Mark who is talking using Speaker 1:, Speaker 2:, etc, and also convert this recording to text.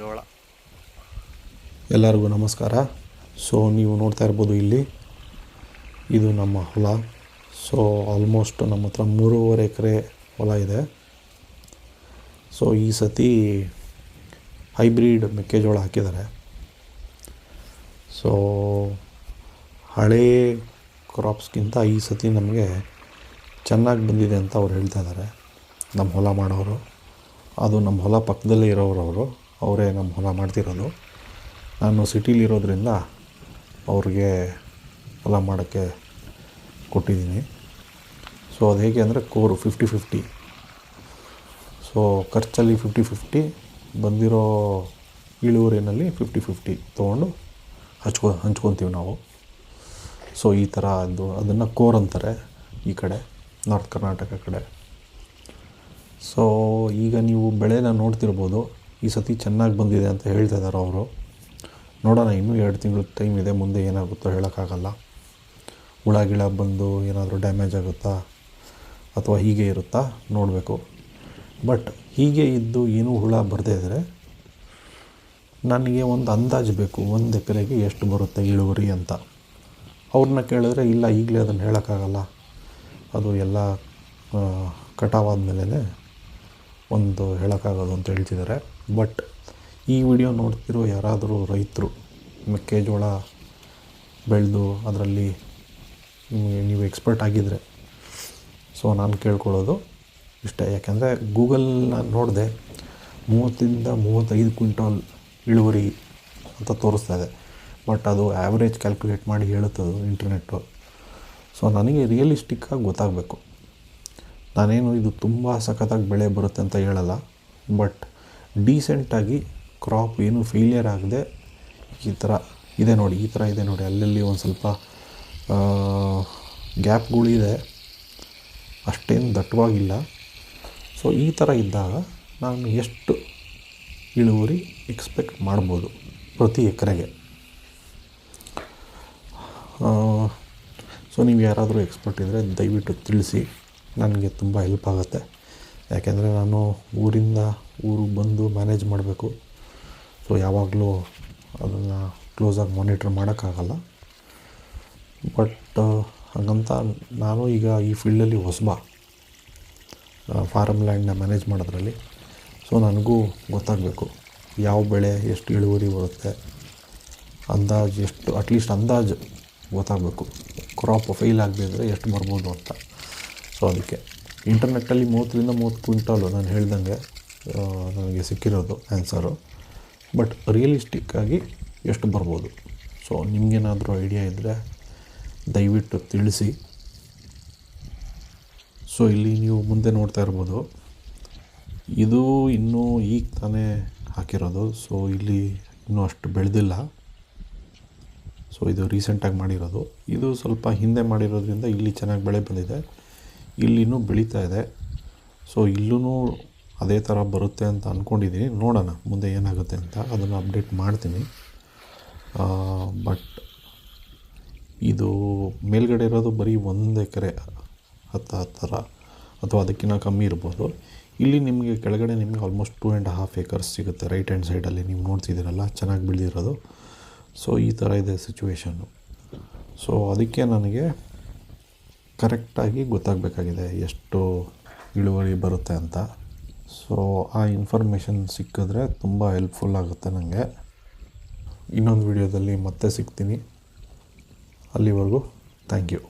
Speaker 1: ಜೋಳ.
Speaker 2: ಎಲ್ಲರಿಗೂ ನಮಸ್ಕಾರ. ಸೊ ನೀವು ನೋಡ್ತಾ ಇರ್ಬೋದು ಇಲ್ಲಿ ಇದು ನಮ್ಮ ಹೊಲ. ಸೊ ಆಲ್ಮೋಸ್ಟ್ ನಮ್ಮ ಹತ್ರ ಮೂರುವರೆ ಎಕರೆ ಹೊಲ ಇದೆ. ಸೊ ಈ ಸತಿ ಹೈಬ್ರಿಡ್ ಮೆಕ್ಕೆಜೋಳ ಹಾಕಿದ್ದಾರೆ. ಸೊ ಹಳೇ ಕ್ರಾಪ್ಸ್ಗಿಂತ ಈ ಸತಿ ನಮಗೆ ಚೆನ್ನಾಗಿ ಬಂದಿದೆ ಅಂತ ಅವ್ರು ಹೇಳ್ತಾ ಇದ್ದಾರೆ. ನಮ್ಮ ಹೊಲ ಮಾಡೋರು. ಅದು ನಮ್ಮ ಹೊಲ ಪಕ್ಕದಲ್ಲೇ ಇರೋರು ಅವರು ಅವರೇ ನಮ್ಮ ಹೊಲ ಮಾಡ್ತಿರೋದು. ನಾನು ಸಿಟೀಲಿರೋದ್ರಿಂದ ಅವ್ರಿಗೆ ಹೊಲ ಮಾಡೋಕ್ಕೆ ಕೊಟ್ಟಿದ್ದೀನಿ. ಸೊ ಅದು ಹೇಗೆ ಅಂದರೆ ಕೋರು ಫಿಫ್ಟಿ ಫಿಫ್ಟಿ ಸೊ ಖರ್ಚಲ್ಲಿ ಫಿಫ್ಟಿ ಫಿಫ್ಟಿ ಬಂದಿರೋ ಇಳುವರಿನಲ್ಲಿ ಫಿಫ್ಟಿ ಫಿಫ್ಟಿ ತೊಗೊಂಡು ಹಚ್ಕೊ, ಹಂಚ್ಕೊತೀವಿ ನಾವು. ಸೊ ಈ ಥರ ಅದು, ಅದನ್ನು ಕೋರ್ ಅಂತಾರೆ ಈ ಕಡೆ, ನಾರ್ತ್ ಕರ್ನಾಟಕ ಕಡೆ. ಸೊ ಈಗ ನೀವು ಬೆಳೆನ ನೋಡ್ತಿರ್ಬೋದು. ಈ ಸತಿ ಚೆನ್ನಾಗಿ ಬಂದಿದೆ ಅಂತ ಹೇಳ್ತಾ ಇದ್ದಾರೆ ಅವರು. ನೋಡೋಣ, ಇನ್ನೂ ಎರಡು ತಿಂಗಳು ಟೈಮ್ ಇದೆ, ಮುಂದೆ ಏನಾಗುತ್ತೋ ಹೇಳೋಕ್ಕಾಗಲ್ಲ. ಹುಳ, ಗಿಳ ಬಂದು ಏನಾದರೂ ಡ್ಯಾಮೇಜ್ ಆಗುತ್ತಾ? ಅಥವಾ ಹೀಗೆ ಇರುತ್ತಾ? ನೋಡಬೇಕು. ಬಟ್ ಹೀಗೆ ಇದ್ದು ಏನೂ ಹುಳ ಬರದೇ ಇದ್ದರೆ ನನಗೆ ಒಂದು ಅಂದಾಜು ಬೇಕು, ಒಂದು ಎಕರೆಗೆ ಎಷ್ಟು ಬರುತ್ತೆ ಇಳುವರಿ ಅಂತ. ಅವ್ರನ್ನ ಕೇಳಿದ್ರೆ, ಇಲ್ಲ, ಈಗಲೇ ಅದನ್ನು ಹೇಳೋಕ್ಕಾಗಲ್ಲ. ಅದು ಎಲ್ಲ ಕಟಾವಾದ ಒಂದು ಹೇಳೋಕ್ಕಾಗೋದು ಅಂತ ಹೇಳ್ತಿದ್ದಾರೆ ಬಟ್ ಈ ವಿಡಿಯೋ ನೋಡ್ತಿರೋ ಯಾರಾದರೂ ರೈತರು, ಮೆಕ್ಕೆಜೋಳ ಬೆಳೆದು ಅದರಲ್ಲಿ ನೀವು ಎಕ್ಸ್ಪರ್ಟ್ ಆಗಿದ್ದರೆ ಸೊ ನಾನು ಕೇಳ್ಕೊಳ್ಳೋದು ಇಷ್ಟೇ. ಯಾಕೆಂದರೆ ಗೂಗಲ್ನ ನೋಡಿದೆ ಮೂವತ್ತರಿಂದ ಮೂವತ್ತೈದು ಕ್ವಿಂಟಾಲ್ ಇಳುವರಿ ಅಂತ ತೋರಿಸ್ತಾ ಇದೆ. ಬಟ್ ಅದು ಆ್ಯಾವ್ರೇಜ್ ಕ್ಯಾಲ್ಕುಲೇಟ್ ಮಾಡಿ ಹೇಳುತ್ತದು ಇಂಟರ್ನೆಟ್ಟು ಸೊ ನನಗೆ ರಿಯಲಿಸ್ಟಿಕ್ಕಾಗಿ ಗೊತ್ತಾಗಬೇಕು. ನಾನೇನು ಇದು ತುಂಬ ಸಖತ್ತಾಗಿ ಬೆಳೆ ಬರುತ್ತೆ ಅಂತ ಹೇಳಲ್ಲ. ಬಟ್ ಡೀಸೆಂಟಾಗಿ ಕ್ರಾಪ್ ಏನು ಫೇಲಿಯರ್ ಆಗದೆ ಈ ಥರ ಇದೆ ನೋಡಿ, ಈ ಥರ ಇದೆ ನೋಡಿ. ಅಲ್ಲಲ್ಲಿ ಒಂದು ಸ್ವಲ್ಪ ಗ್ಯಾಪ್ಗಳಿದೆ ಅಷ್ಟೇನು ದಟ್ಟವಾಗಿಲ್ಲ. ಸೊ ಈ ಥರ ಇದ್ದಾಗ ನಾನು ಎಷ್ಟು ಇಳುವರಿ ಎಕ್ಸ್ಪೆಕ್ಟ್ ಮಾಡ್ಬೋದು ಪ್ರತಿ ಎಕರೆಗೆ? ಸೊ ನೀವು ಯಾರಾದರೂ ಎಕ್ಸ್ಪರ್ಟ್ ಇದ್ದರೆ ದಯವಿಟ್ಟು ತಿಳಿಸಿ. ನನಗೆ ತುಂಬ ಹೆಲ್ಪ್ ಆಗುತ್ತೆ. ಯಾಕೆಂದರೆ ನಾನು ಊರಿಂದ ಊರಿಗೆ ಬಂದು ಮ್ಯಾನೇಜ್ ಮಾಡಬೇಕು. ಸೊ ಯಾವಾಗಲೂ ಅದನ್ನು ಕ್ಲೋಸಾಗಿ ಮಾನಿಟ್ರ್ ಮಾಡೋಕ್ಕಾಗಲ್ಲ. ಬಟ್ ಹಾಗಂತ ನಾನು ಈಗ ಈ ಫೀಲ್ಡಲ್ಲಿ ಹೊಸಬ ಫಾರಮ್ ಲ್ಯಾಂಡ್ನ ಮ್ಯಾನೇಜ್ ಮಾಡೋದ್ರಲ್ಲಿ. ಸೊ ನನಗೂ ಗೊತ್ತಾಗಬೇಕು ಯಾವ ಬೆಳೆ ಎಷ್ಟು ಇಳುವರಿ ಬರುತ್ತೆ. ಅಂದಾಜು ಎಷ್ಟು ಅಟ್ಲೀಸ್ಟ್ ಅಂದಾಜು ಗೊತ್ತಾಗಬೇಕು. ಕ್ರಾಪ್ ಫೇಲ್ ಆಗದಿದ್ದರೆ ಎಷ್ಟು ಬರ್ಬೋದು ಅಂತ. ಸೊ ಅದಕ್ಕೆ. ಇಂಟರ್ನೆಟ್ಟಲ್ಲಿ ಮೂವತ್ತರಿಂದ ಮೂವತ್ತು ಕ್ವಿಂಟಾಲು ನಾನು ಹೇಳ್ದಂಗೆ ನನಗೆ ಸಿಕ್ಕಿರೋದು ಆ್ಯನ್ಸರು ಬಟ್ ರಿಯಲಿಸ್ಟಿಕ್ಕಾಗಿ ಎಷ್ಟು ಬರ್ಬೋದು? ಸೊ ನಿಮಗೇನಾದರೂ ಐಡಿಯಾ ಇದ್ದರೆ ದಯವಿಟ್ಟು ತಿಳಿಸಿ. ಸೊ ಇಲ್ಲಿ ನೀವು ಮುಂದೆ ನೋಡ್ತಾ ಇರ್ಬೋದು. ಇದು ಇನ್ನೂ ಈಗ ತಾನೇ ಹಾಕಿರೋದು. ಸೊ ಇಲ್ಲಿ ಇನ್ನೂ ಅಷ್ಟು ಬೆಳೆದಿಲ್ಲ. ಸೊ ಇದು ರೀಸೆಂಟಾಗಿ ಮಾಡಿರೋದು. ಇದು ಸ್ವಲ್ಪ ಹಿಂದೆ ಮಾಡಿರೋದ್ರಿಂದ ಇಲ್ಲಿ ಚೆನ್ನಾಗಿ ಬೆಳೆ ಬಂದಿದೆ. ಇಲ್ಲಿನೂ ಬೆಳೀತಾ ಇದೆ. ಸೊ ಇಲ್ಲೂ ಅದೇ ಥರ ಬರುತ್ತೆ ಅಂತ ಅಂದ್ಕೊಂಡಿದ್ದೀನಿ ನೋಡೋಣ ಮುಂದೆ ಏನಾಗುತ್ತೆ ಅಂತ. ಅದನ್ನು ಅಪ್ಡೇಟ್ ಮಾಡ್ತೀನಿ. ಬಟ್ ಇದು ಮೇಲ್ಗಡೆ ಇರೋದು ಬರೀ ಒಂದು ಎಕರೆ ಹತ್ತು ಹತ್ತರ ಅಥವಾ ಅದಕ್ಕಿಂತ ಕಮ್ಮಿ ಇರ್ಬೋದು. ಇಲ್ಲಿ ನಿಮಗೆ ಕೆಳಗಡೆ ನಿಮಗೆ almost two and half acres ಸಿಗುತ್ತೆ. ರೈಟ್ ಹ್ಯಾಂಡ್ ಸೈಡಲ್ಲಿ ನೀವು ನೋಡ್ತಿದ್ದೀರಲ್ಲ, ಚೆನ್ನಾಗಿ ಬೆಳೆದಿರೋದು. ಸೊ ಈ ಥರ ಇದೆ ಸಿಚುವೇಶನ್ನು ಸೊ ಅದಕ್ಕೆ ನನಗೆ ಕರೆಕ್ಟಾಗಿ ಗೊತ್ತಾಗಬೇಕಾಗಿದೆ ಎಷ್ಟು ಇಳುವರಿ ಬರುತ್ತೆ ಅಂತ. ಸೊ ಆ ಇನ್ಫಾರ್ಮೇಷನ್ ಸಿಕ್ಕಿದ್ರೆ ತುಂಬ ಹೆಲ್ಪ್ಫುಲ್ ಆಗುತ್ತೆ ನನಗೆ ಇನ್ನೊಂದು ವಿಡಿಯೋದಲ್ಲಿ ಮತ್ತೆ ಸಿಗ್ತೀನಿ. ಅಲ್ಲಿವರೆಗೂ ಥ್ಯಾಂಕ್ ಯು